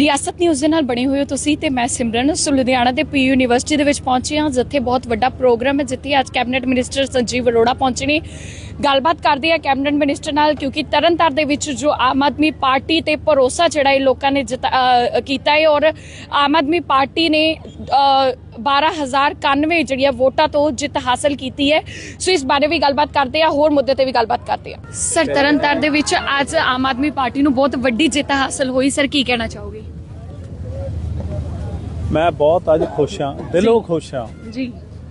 ਰਿਆਸਤ ਨਿਊਜ਼ ਦੇ ਨਾਲ ਬਣੇ ਹੋਏ ਹੋ ਤੁਸੀਂ ਤੇ ਮੈਂ ਸਿਮਰਨ ਸੋ ਲੁਧਿਆਣਾ ਦੇ ਪੀ ਯੂਨੀਵਰਸਿਟੀ ਦੇ ਵਿੱਚ ਪਹੁੰਚੇ ਹਾਂ ਜਿੱਥੇ ਬਹੁਤ ਵੱਡਾ ਪ੍ਰੋਗਰਾਮ ਹੈ ਜਿੱਥੇ ਅੱਜ ਕੈਬਨਿਟ ਮਿਨਿਸਟਰ ਸੰਜੀਵ ਅਰੋੜਾ ਪਹੁੰਚੇ ਨੇ। ਗੱਲਬਾਤ ਕਰਦੇ ਆ ਕੈਬਨਿਟ ਮਿਨਿਸਟਰ ਨਾਲ ਕਿਉਂਕਿ ਤਰਨਤਾਰ ਦੇ ਵਿੱਚ ਜੋ ਆਮ ਆਦਮੀ ਪਾਰਟੀ ਤੇ ਭਰੋਸਾ ਜਿਹੜਾ ਇਹ ਲੋਕਾਂ ਨੇ ਜਿਤਾ- ਕੀਤਾ ਹੈ ਔਰ ਆਮ ਆਦਮੀ ਪਾਰਟੀ ਨੇ ਅ, 12091 ਜਿਹੜੀਆਂ ਵੋਟਾਂ ਤੋਂ ਜਿੱਤ ਹਾਸਲ ਕੀਤੀ ਹੈ। ਸੋ ਇਸ ਬਾਰੇ ਵੀ ਗੱਲਬਾਤ ਕਰਦੇ ਆ ਹੋਰ ਮੁੱਦੇ ਤੇ ਵੀ ਗੱਲਬਾਤ ਕਰਦੇ ਆ ਸਰ ਤਰਨਤਾਰ ਦੇ ਵਿੱਚ ਅੱਜ ਆਮ ਆਦਮੀ ਪਾਰਟੀ ਨੂੰ ਬਹੁਤ ਵੱਡੀ ਜਿੱਤ ਹਾਸਲ ਹੋਈ। ਸਰ ਕੀ ਕਹਿਣਾ ਚਾਹੋਗੇ? ਮੈਂ ਬਹੁਤ ਅੱਜ ਖੁਸ਼ ਹਾਂ ਦਿਲੋਂ ਖੁਸ਼ ਹਾਂ ਜੀ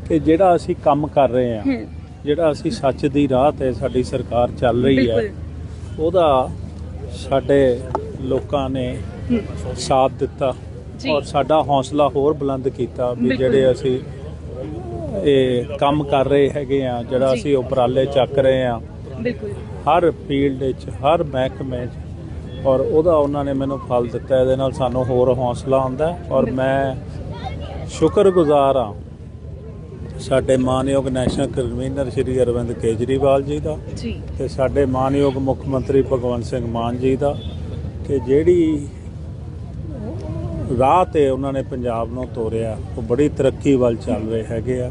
ਕਿ ਜਿਹੜਾ ਅਸੀਂ ਕੰਮ ਕਰ ਰਹੇ ਹਾਂ ਜਿਹੜਾ ਅਸੀਂ ਸੱਚ ਦੀ ਰਾਹ ਤੇ ਸਾਡੀ ਸਰਕਾਰ ਚੱਲ ਰਹੀ ਹੈ ਉਹਦਾ ਸਾਡੇ ਲੋਕਾਂ ਨੇ ਸਾਥ ਦਿੱਤਾ। ਔਰ ਸਾਡਾ ਹੌਸਲਾ ਹੋਰ ਬੁਲੰਦ ਕੀਤਾ ਵੀ। ਜਿਹੜੇ ਅਸੀਂ ਇਹ ਕੰਮ ਕਰ ਰਹੇ ਹੈਗੇ ਆ ਜਿਹੜਾ। ਅਸੀਂ ਉਪਰਾਲੇ ਚੱਕ ਰਹੇ ਆ ਬਿਲਕੁਲ ਹਰ ਫੀਲਡ ਵਿੱਚ ਹਰ ਮਹਿਕਮੇ 'ਚ ਔਰ ਉਹਦਾ ਉਹਨਾਂ ਨੇ ਮੈਨੂੰ ਫਲ ਦਿੱਤਾ ਇਹਦੇ ਨਾਲ ਸਾਨੂੰ ਹੋਰ ਹੌਸਲਾ ਹੈ ਔਰ ਮੈਂ ਸ਼ੁਕਰਗੁਜ਼ਾਰ ਹਾਂ। ਸਾਡੇ ਮਾਨਯੋਗ ਨੈਸ਼ਨਲ ਕਨਵੀਨਰ ਸ਼੍ਰੀ ਅਰਵਿੰਦ ਕੇਜਰੀਵਾਲ ਜੀ ਦਾ ਜੀ। ਤੇ ਸਾਡੇ ਮਾਨਯੋਗ ਮੁੱਖ ਮੰਤਰੀ ਭਗਵੰਤ ਸਿੰਘ ਮਾਨ ਜੀ ਦਾ ਕਿ ਜਿਹੜੀ ਰਾਹ ਤੇ ਉਹਨਾਂ ਨੇ ਪੰਜਾਬ ਨੂੰ ਤੋਰਿਆ ਉਹ ਬੜੀ ਤਰੱਕੀ ਵੱਲ ਚੱਲ ਰਹੇ ਹੈਗੇ ਆ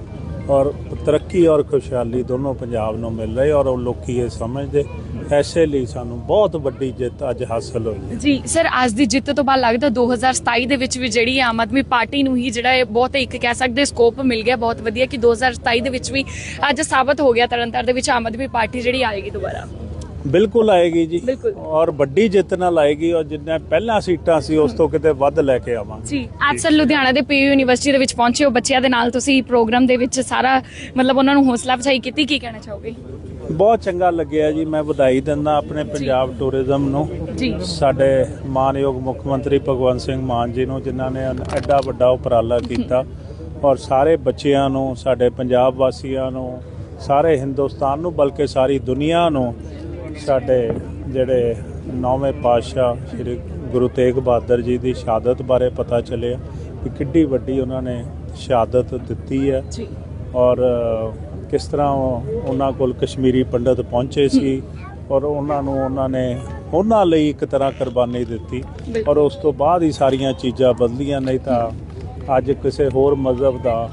ਔਰ ਤਰੱਕੀ ਔਰ ਖੁਸ਼ਹਾਲੀ ਦੋਨੋਂ ਪੰਜਾਬ ਨੂੰ ਮਿਲ ਰਹੀ ਔਰ ਉਹ ਲੋਕੀ ਇਹ ਸਮਝਦੇ ਐਸੇ ਲਈ ਸਾਨੂੰ ਬਹੁਤ ਵੱਡੀ ਜਿੱਤ ਅੱਜ ਹਾਸਲ ਹੋਈ ਜੀ ਸਰ ਅੱਜ ਦੀ ਜਿੱਤ ਤੋਂ ਬਾਅਦ ਲੱਗਦਾ 2027 ਦੇ ਵਿੱਚ ਵੀ ਜਿਹੜੀ ਆਮ ਆਦਮੀ ਪਾਰਟੀ ਨੂੰ ਹੀ ਜਿਹੜਾ ਇਹ ਬਹੁਤ ਇੱਕ ਕਹਿ ਸਕਦੇ ਸਕੋਪ ਮਿਲ ਗਿਆ ਬਹੁਤ ਵਧੀਆ ਕਿ 2027 ਦੇ ਵਿੱਚ ਵੀ ਅੱਜ ਸਾਬਤ ਹੋ ਗਿਆ ਤਰਨਤਾਰਨ ਦੇ ਵਿੱਚ ਆਮ ਆਦਮੀ ਪਾਰਟੀ ਜਿਹੜੀ ਆਏਗੀ ਦੁਬਾਰਾ। ਬਿਲਕੁਲ ਆਏਗੀ ਜੀ। ਔਰ ਵੱਡੀ ਜਿੱਤ ਨਾਲ ਆਏਗੀ ਔਰ ਜਿੰਨੇ ਪਹਿਲਾਂ ਸੀਟਾਂ ਸੀ ਉਸ ਤੋਂ ਕਿਤੇ ਵੱਧ ਲੈ ਕੇ ਆਵਾਂਗੇ। ਜੀ ਅੱਜ ਸਰ ਲੁਧਿਆਣਾ ਦੇ ਪੀਯੂ ਯੂਨੀਵਰਸਿਟੀ ਦੇ ਵਿੱਚ ਪਹੁੰਚੇ ਹੋ ਬੱਚਿਆਂ ਦੇ ਨਾਲ ਤੁਸੀਂ ਪ੍ਰੋਗਰਾਮ ਦੇ ਵਿੱਚ ਸਾਰਾ ਮਤਲਬ ਉਹਨਾਂ ਨੂੰ ਹੌਸਲਾ ਅਫਜ਼ਾਈ ਕੀਤੀ ਕੀ ਕਹਿਣਾ ਚਾਹੋਗੇ? ਬਹੁਤ ਚੰਗਾ ਲੱਗਿਆ ਜੀ ਮੈਂ ਵਧਾਈ ਦਿੰਦਾ ਆਪਣੇ ਪੰਜਾਬ ਟੂਰਿਜ਼ਮ ਨੂੰ। ਸਾਡੇ ਮਾਨਯੋਗ ਮੁੱਖ ਮੰਤਰੀ ਭਗਵੰਤ ਸਿੰਘ ਮਾਨ ਜੀ ਨੂੰ ਜਿਨ੍ਹਾਂ ਨੇ ਐਡਾ ਵੱਡਾ ਉਪਰਾਲਾ ਕੀਤਾ। ਔਰ ਸਾਰੇ ਬੱਚਿਆਂ ਨੂੰ ਸਾਡੇ ਪੰਜਾਬ ਵਾਸੀਆਂ ਨੂੰ ਸਾਰੇ ਹਿੰਦੁਸਤਾਨ ਨੂੰ ਬਲਕਿ ਸਾਰੀ ਦੁਨੀਆ ਨੂੰ ਸਾਡੇ ਜਿਹੜੇ ਨੌਵੇਂ ਪਾਤਸ਼ਾਹ ਸ੍ਰੀ ਗੁਰੂ ਤੇਗ ਬਹਾਦਰ ਜੀ ਦੀ ਸ਼ਹਾਦਤ ਬਾਰੇ ਪਤਾ ਚੱਲਿਆ ਕਿ ਕਿੱਡੀ ਵੱਡੀ ਉਹਨਾਂ ਨੇ ਸ਼ਹਾਦਤ ਦਿੱਤੀ ਹੈ। ਔਰ ਕਿਸ ਤਰ੍ਹਾਂ ਉਹ- ਉਹਨਾਂ ਕੋਲ ਕਸ਼ਮੀਰੀ ਪੰਡਤ ਪਹੁੰਚੇ ਸੀ ਔਰ ਉਹਨਾਂ ਨੂੰ ਉਹਨਾਂ ਨੇ ਉਹਨਾਂ ਲਈ ਇੱਕ ਤਰ੍ਹਾਂ ਕੁਰਬਾਨੀ ਦਿੱਤੀ। ਔਰ ਉਸ ਤੋਂ ਬਾਅਦ ਹੀ ਸਾਰੀਆਂ ਚੀਜ਼ਾਂ ਬਦਲੀਆਂ ਨਹੀਂ ਤਾਂ ਅੱਜ ਕਿਸੇ ਹੋਰ ਮਜ਼ਹਬ ਦਾ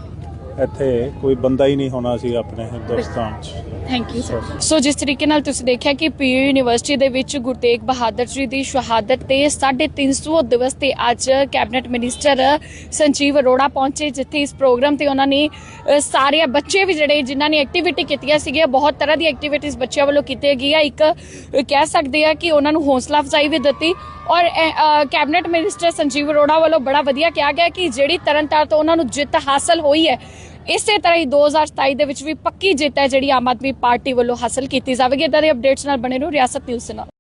ਇੱਥੇ ਕੋਈ ਬੰਦਾ ਹੀ ਨਹੀਂ ਹੋਣਾ ਸੀ ਆਪਣੇ ਹਿੰਦੁਸਤਾਨ 'ਚ। ਥੈਂਕ ਯੂ ਸਰ ਸੋ ਜਿਸ ਤਰੀਕੇ ਨਾਲ ਤੁਸੀਂ ਦੇਖਿਆ ਕਿ ਪੀਯੂ ਯੂਨੀਵਰਸਿਟੀ ਦੇ ਵਿੱਚ ਗੁਰੂ ਤੇਗ ਬਹਾਦਰ ਜੀ ਦੀ ਸ਼ਹਾਦਤ ਤੇ 350 ਦਿਵਸ ਤੇ ਅੱਜ ਕੈਬਨਿਟ ਮਿਨਿਸਟਰ ਸੰਜੀਵ ਅਰੋੜਾ ਪਹੁੰਚੇ ਜਿੱਥੇ ਇਸ ਪ੍ਰੋਗਰਾਮ ਤੇ ਉਹਨਾਂ ਨੇ ਸਾਰੇ ਬੱਚੇ ਵੀ ਜਿਹੜੇ ਜਿਨ੍ਹਾਂ ਨੇ ਐਕਟੀਵਿਟੀ ਕੀਤੀਆਂ ਸੀਗੀਆਂ ਬਹੁਤ ਤਰ੍ਹਾਂ ਦੀ ਐਕਟੀਵਿਟੀਜ਼ ਬੱਚਿਆਂ ਵੱਲੋਂ ਕੀਤੀਆਂ ਗਈਆਂ। ਇੱਕ ਕਹਿ ਸਕਦੇ ਆ ਕਿ ਉਹਨਾਂ ਨੂੰ ਹੌਸਲਾ ਅਫਜ਼ਾਈ ਵੀ ਦਿੱਤੀ ਔਰ ਕੈਬਨਿਟ ਮਿਨਿਸਟਰ ਸੰਜੀਵ ਅਰੋੜਾ ਵੱਲੋਂ ਬੜਾ ਵਧੀਆ ਕਿਹਾ ਗਿਆ ਕਿ ਜਿਹੜੀ ਤਰਨਤਾਰਨ ਤੋਂ ਉਹਨਾਂ ਨੂੰ ਜਿੱਤ ਹਾਸਲ ਹੋਈ ਹੈ ਇਸੇ ਤਰ੍ਹਾਂ ਹੀ 2027 ਦੇ ਵਿੱਚ ਵੀ ਪੱਕੀ ਜਿੱਤ ਹੈ ਜਿਹੜੀ ਆਮ ਆਦਮੀ ਪਾਰਟੀ ਵੱਲੋਂ ਹਾਸਲ ਕੀਤੀ ਜਾਵੇਗੀ। ਇਦਾਂ ਦੇ ਅਪਡੇਟਸ ਨਾਲ ਬਣੇ ਰਹੋ, ਰਿਆਸਤ ਨਿਊਜ਼ ਦੇ ਨਾਲ।